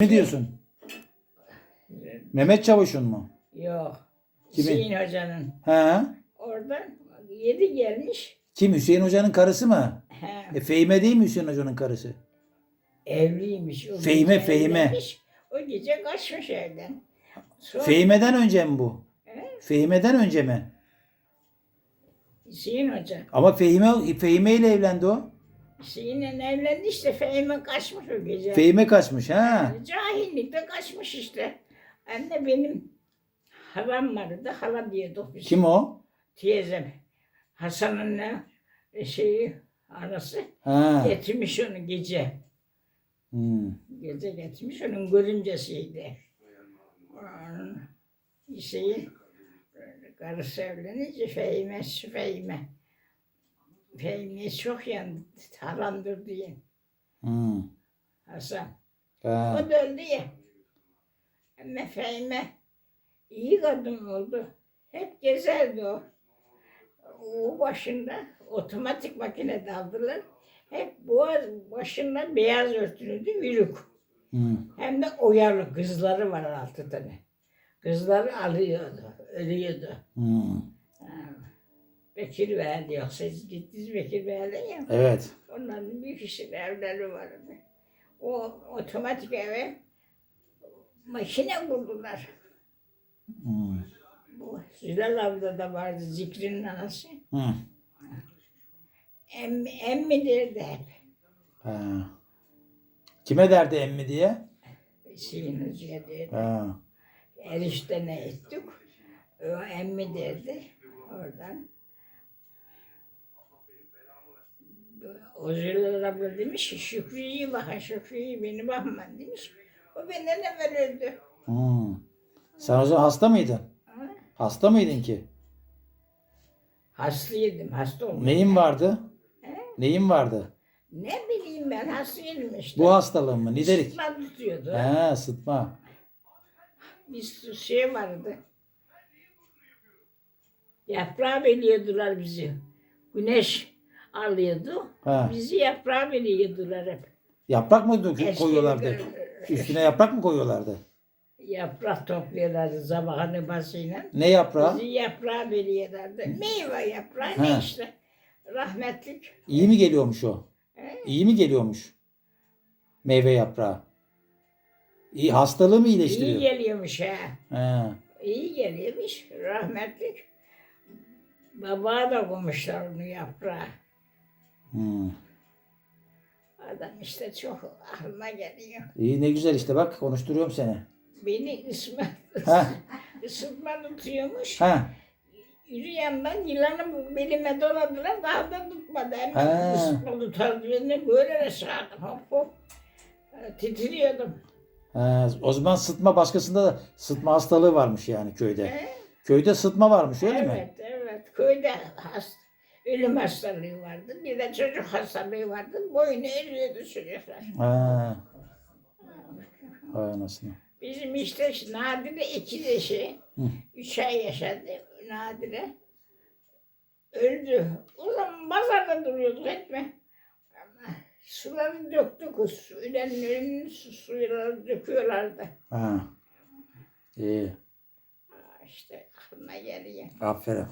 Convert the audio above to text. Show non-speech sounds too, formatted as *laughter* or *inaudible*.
Ne diyorsun? Mehmet Çavuş'un mu? Yok. Kimin? Hüseyin Hoca'nın. He? Oradan yedi gelmiş. Kim? Hüseyin Hoca'nın karısı mı? He, E, Fehime değil mi Hüseyin Hoca'nın karısı? evliymiş. O Fehime, gece Fehime. evlenmiş. O gece kaçmış evden. Sonra Fehime'den önce mi bu? He? Fehime'den önce mi? Hüseyin Hoca. Ama Fehime, Fehime ile evlendi o. Hüseyin'le evlendi işte. Fehime kaçmış o gece. Fehime kaçmış ha. Cahillikte kaçmış işte. De benim halam vardı. Hala diyorduk biz. Kim o? Teyzem. Hasan'ın ne şeyi anası Ha. getirmiş onu gece. Hmm. Gece getirmiş onun görümcesiydi. Onun Hüseyin karısı evlenince Fehime, Fehime. Fehime çok yandı, haramdır diye. Hmm. Hasan. Ha. O da öldü ya. Ama Fehime iyi kadın oldu. Hep gezerdi o. O başında otomatik makine daldılar. Hep boğaz başında beyaz örtülüydü yürük. Hmm. Hem de oyalı kızları var altı tane. Kızları alıyordu, ölüyordu. Hmm. Bekir verdi yoksa siz gittiniz Bekir verdi ya. Evet. Onların bir kişinin evleri vardı. O otomatik eve makine kurdular. Hmm. Bu Zülal abla da vardı Zikri'nin anası. Hmm. Emmi, emmi derdi hep. Ha. Kime derdi emmi diye? Hoca'ya derdi. Ha. Erişte ne ettik? O emmi derdi oradan. O Zülal abla demiş ki Şükrü'yü bakın Şükrü'yü beni bakma demiş. O benden evvel öldü. Hmm. Sen o zaman hasta mıydın? Ha? Hasta mıydın ki? Hastaydım, hasta oldum. Neyin vardı? He? Neyin vardı? Ne bileyim ben hastaydım işte. Bu hastalığın mı? Niderik. Sıtma tutuyordu. He, sıtma. Bir şey vardı. Yaprağı beliyordular bizi. Güneş alıyordu. Ha. Bizi yaprağı beliyordular hep. Yaprak mı dök- Eski- koyuyorlardı? Üstüne yaprak mı koyuyorlardı? Yaprak topluyorlardı zamanı basıyla. Ne yaprağı? Bizi yaprağı beliyorlardı. Meyve yaprağı Ha. ne işte. Rahmetlik. İyi mi geliyormuş o? He? İyi mi geliyormuş? Meyve yaprağı. İyi, hastalığı mı İyi iyileştiriyor? geliyormuş ha. He. İyi geliyormuş rahmetlik. Baba da koymuşlar onu yaprağa. Hmm. Adam işte çok aklıma geliyor. İyi ne güzel işte bak konuşturuyorum seni. Beni ısma, Ha. *laughs* ısıtma tutuyormuş. Ha. Yürüyenden yılanı belime doladılar daha da tutmadı. Ha. Hemen ısıtma tutardı beni böyle aşağıdan hop hop. E, Titriyordum. ha. O zaman sıtma başkasında da sıtma hastalığı varmış yani köyde. He? Köyde sıtma varmış öyle mi? evet, evet. Köyde hast ölüm hastalığı vardı. Bir de çocuk hastalığı vardı. Boynu eriyordu çocuklar. Ha. Vay anasını. Bizim işte Nadire iki eşi. Hı. Üç ay yaşadı Nadire. Öldü. O zaman pazarda duruyorduk etme. Suları döktük. Ölenin önünü su, suları döküyorlardı. Ha. İyi. İşte aklıma geliyor. Aferin.